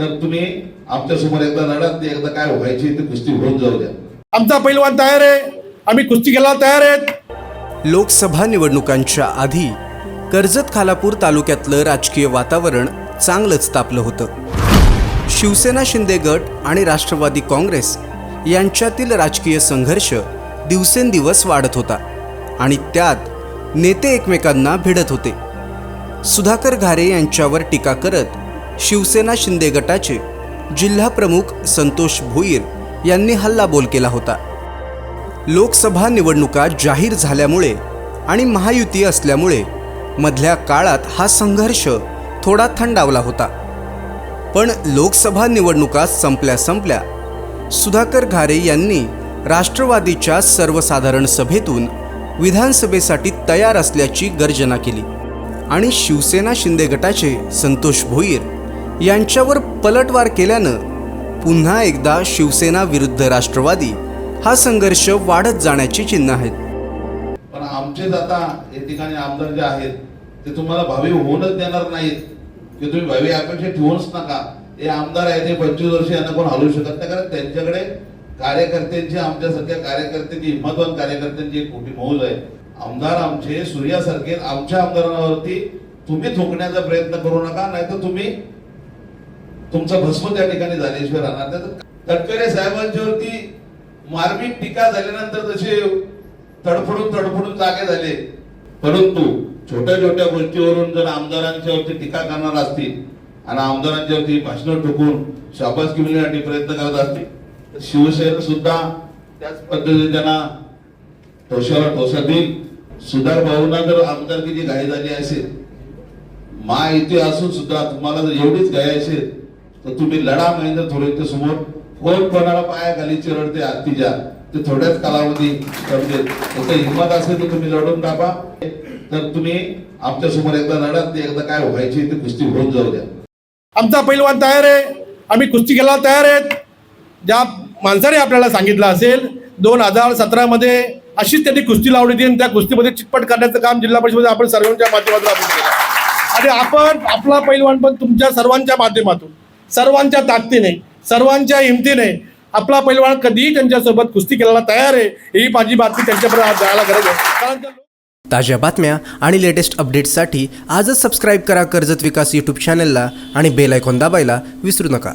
तर तुम्ही आमच्यासमोर एकदा लढत एकदा काय व्हायची ते कुस्ती होऊन जाऊ द्या. आमचा पैलवान तयार आहे. आम्ही कुस्ती खेळायला तयार आहेत. लोकसभा निवडणुकांच्या आधी कर्जत खालापूर तालुक्यातलं राजकीय वातावरण चांगलंच तापलं होतं. शिवसेना शिंदे गट आणि राष्ट्रवादी काँग्रेस यांच्यातील राजकीय संघर्ष दिवसेंदिवस वाढत होता आणि त्यात नेते एकमेकांना भिडत होते. सुधाकर घारे यांच्यावर टीका करत शिवसेना शिंदे गटाचे जिल्हाप्रमुख संतोष भोईर यांनी हल्लाबोल केला होता. लोकसभा निवडणुका जाहीर झाल्यामुळे आणि महायुती असल्यामुळे मधल्या काळात हा संघर्ष थोडा थंडावला होता. पण लोकसभा निवडणुका संपल्या संपल्या सुधाकर घारे यांनी राष्ट्रवादीच्या सर्वसाधारण सभेतून विधानसभेसाठी तयार असल्याची गर्जना केली आणि शिवसेना शिंदे गटाचे संतोष भोईर यांच्यावर पलटवार केल्यानं पुन्हा एकदा शिवसेना विरुद्ध राष्ट्रवादी हा संघर्ष वाढत जाण्याची चिन्ह आहेत. पण आमचेच आता या ठिकाणी आमदार जे आहेत ते तुम्हाला भावी होऊनच देणार नाहीत. की तुम्ही भावी अपेक्षा ठेवूनच नका. हे आमदार आहेत ते पंचवीस वर्ष यांना कोण हलवू शकत नाही कारण त्यांच्याकडे कार्यकर्त्यांची आमच्यासारख्या कार्यकर्त्यांची हिंमतवान कार्यकर्त्यांची एक मोठी मौज आहे. आमदार आमचे सूर्यासारखे आमच्या आमदारांवरती तुम्ही थोकण्याचा प्रयत्न करू नका नाही तर तुम्ही तुमचं भस्म त्या ठिकाणी झाल्याशिवाय राहणार. नाही तटकरे साहेबांच्यावरती मार्मिक टीका झाल्यानंतर तसे तडफडून तडफडून जागे झाले. परंतु छोट्या छोट्या गोष्टीवरून जर आमदारांच्यावरती टीका करणार असतील आणि आमदारांच्यावरती भाषण ठोकून शाबासकी मिळण्यासाठी प्रयत्न करत असतील तर शिवसेना सुद्धा त्याच पद्धतीने त्यांना ठोशाला ठोसा देईल. सुधार भाऊंना जर आमदारकीची घाई झाली असेल मा इथे असून सुद्धा तुम्हाला जर एवढीच घाई असेल तर तुम्ही लढा महेंद्र थोरेंच्या समोर कोण कोणाला पायाखाली चिरडते आरतीच्या ते थोड्याच कालावधी समजेल त्याचं हिंमत असेल तर तुम्ही लढून टाका. तर तुम्ही आमच्यासमोर एकदा लढत एकदा काय व्हायची ते कुस्ती होऊन जाऊ द्या. आमचा पैलवान तयार आहे. आम्ही कुस्ती खेळायला तयार आहेत. ज्या माणसाने आपल्याला सांगितलं असेल दोन हजार सतरामध्ये अशीच त्यांनी कुस्ती लावली होती आणि त्या कुस्तीमध्ये चिटपट करण्याचं काम जिल्हा परिषदेमध्ये आपण सर्वांच्या माध्यमातून आपण केलं. आणि आपण आपला पैलवान पण तुमच्या सर्वांच्या माध्यमातून. सर्वांच्या ताकदीने सर्वांच्या हिमतीने आपला पैलवान कधीही त्यांच्यासोबत कुस्ती खेळायला तयार आहे ही माझी बातमी त्यांच्यापर्यंत जायला गरज आहे. कारण ताज्या बातम्या आणि लेटेस्ट अपडेट्ससाठी आजच सबस्क्राईब करा कर्जत विकास यूट्यूब चॅनलला आणि बेल आयकॉन दाबायला विसरू नका.